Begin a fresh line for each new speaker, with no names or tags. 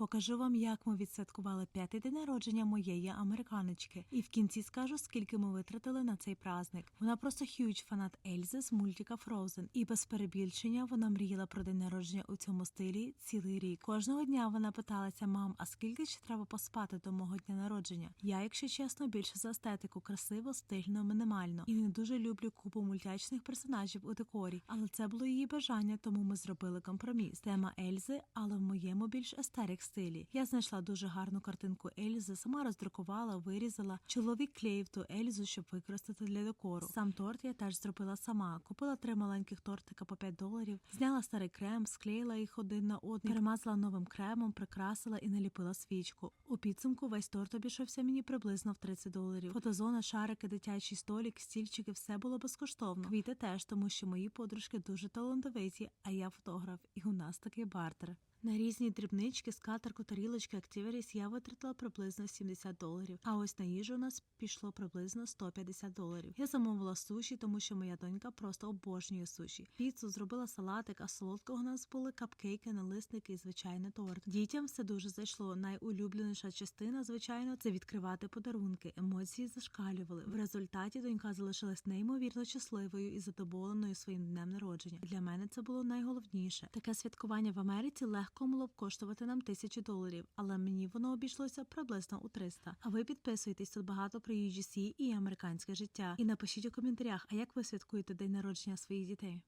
покажу вам, як ми відсвяткували п'ятий день народження моєї американочки. І в кінці скажу, скільки ми витратили на цей праздник. Вона просто хюдж фанат Ельзи з мультика Frozen. І без перебільшення вона мріяла про день народження у цьому стилі цілий рік. Кожного дня вона питалася мам, а скільки ще треба поспати до мого дня народження? Я, якщо чесно, більше за естетику, красиво, стильно, мінімально. І не дуже люблю купу мультячних персонажів у декорі, але це було її бажання, тому ми зробили компроміс. Тема Ельзи, але в моєму більш естерик стилі. Я знайшла дуже гарну картинку Ельзи, сама роздрукувала, вирізала. Чоловік клеїв ту Ельзу, щоб використати для декору. Сам торт я теж зробила сама. Купила три маленьких тортика по 5 доларів, зняла старий крем, склеїла їх один на один, перемазала новим кремом, прикрасила і наліпила свічку. У підсумку весь торт обійшовся мені приблизно в 30 доларів. Фотозона, шарики, дитячий столик, стільчики все було безкоштовно. Квіти теж, тому що мої подружки дуже талановиті, а я фотограф, і у нас такий бартер. На різні дрібнички, скатерку, тарілочки, активеріс я витратила приблизно 70 доларів. А ось на їжу у нас пішло приблизно 150 доларів. Я замовила суші, тому що моя донька просто обожнює суші. Піцу зробила салатик, а солодкого у нас були капкейки, налисники і звичайний торт. Дітям все дуже зайшло. Найулюбленіша частина, звичайно, це відкривати подарунки. Емоції зашкалювали. В результаті донька залишилась неймовірно щасливою і задоволеною своїм днем народження. Для мене це було найголовніше. Таке святкування в Америці легко могло б коштувати нам тисячу доларів, але мені воно обійшлося приблизно у 300. А ви підписуєтесь тут багато про UGC і американське життя. І напишіть у коментарях, а як ви святкуєте день народження своїх дітей.